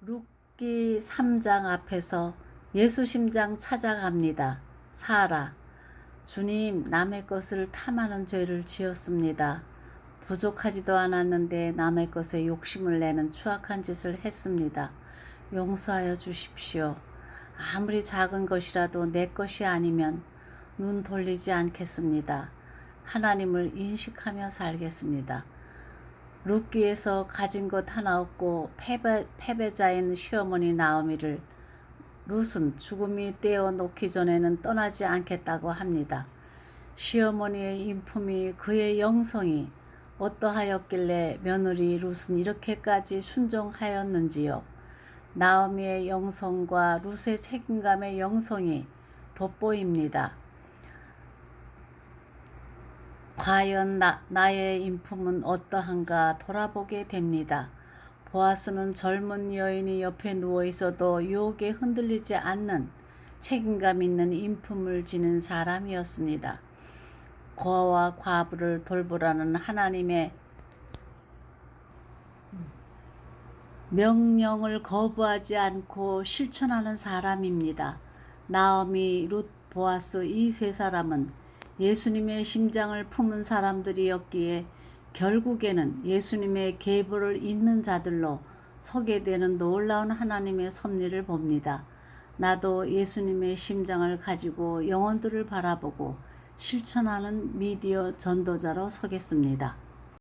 룻기 3장 앞에서 예수 심장 찾아갑니다. 사라. 주님, 남의 것을 탐하는 죄를 지었습니다. 부족하지도 않았는데 남의 것에 욕심을 내는 추악한 짓을 했습니다. 용서하여 주십시오. 아무리 작은 것이라도 내 것이 아니면 눈 돌리지 않겠습니다. 하나님을 인식하며 살겠습니다. 룻기에서 가진 것 하나 없고 패배, 패배자인 시어머니 나오미를 룻은 죽음이 떼어 놓기 전에는 떠나지 않겠다고 합니다. 시어머니의 인품이 그의 영성이 어떠하였길래 며느리 룻은 이렇게까지 순종하였는지요. 나오미의 영성과 룻의 책임감의 영성이 돋보입니다. 과연 나, 나의 인품은 어떠한가 돌아보게 됩니다. 보아스는 젊은 여인이 옆에 누워 있어도 유혹에 흔들리지 않는 책임감 있는 인품을 지닌 사람이었습니다. 고아와 과부를 돌보라는 하나님의 명령을 거부하지 않고 실천하는 사람입니다. 나오미, 룻, 보아스 이 세 사람은 예수님의 심장을 품은 사람들이었기에 결국에는 예수님의 계보를 잇는 자들로 서게 되는 놀라운 하나님의 섭리를 봅니다. 나도 예수님의 심장을 가지고 영혼들을 바라보고 실천하는 미디어 전도자로 서겠습니다.